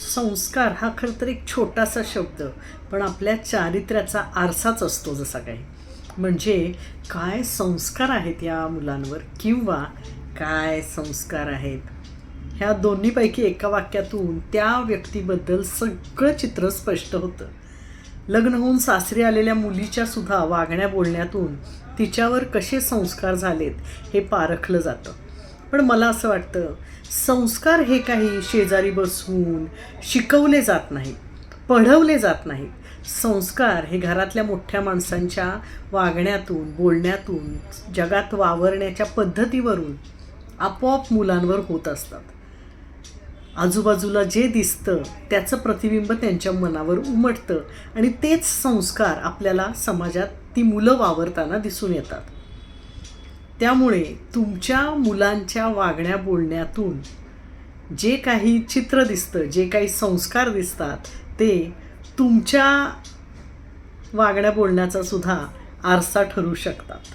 संस्कार हा खरं तर एक छोटासा शब्द पण आपल्या चारित्र्याचा आरसाच असतो जसा काही. म्हणजे काय संस्कार आहेत या मुलांवर किंवा काय संस्कार आहेत? ह्या दोन्हीपैकी एका वाक्यातून त्या व्यक्तीबद्दल सगळं चित्र स्पष्ट होतं. लग्न होऊन सासरी आलेल्या मुलीच्या सुद्धा वागण्या बोलण्यातून तिच्यावर कसे संस्कार झालेत हे पारखलं जातं. पण मला असं वाटतं संस्कार हे काही शेजारी बसून शिकवले जात नाहीत पढवले जात नाहीत. संस्कार हे घरातल्या मोठ्या माणसांच्या वागण्यातून बोलण्यातून जगात वावरण्याच्या पद्धतीवरून आपोआप मुलांवर होत असतात. आजूबाजूला जे दिसतं त्याचं प्रतिबिंब त्यांच्या मनावर उमटतं आणि तेच संस्कार आपल्याला समाजात ती मुलं वावरताना दिसून येतात. त्यामुळे तुमच्या मुलांच्या वागण्या बोलण्यातून जे काही चित्र दिसतं जे काही संस्कार दिसतात ते तुमच्या वागण्या बोलण्याचा सुद्धा आरसा ठरू शकतात.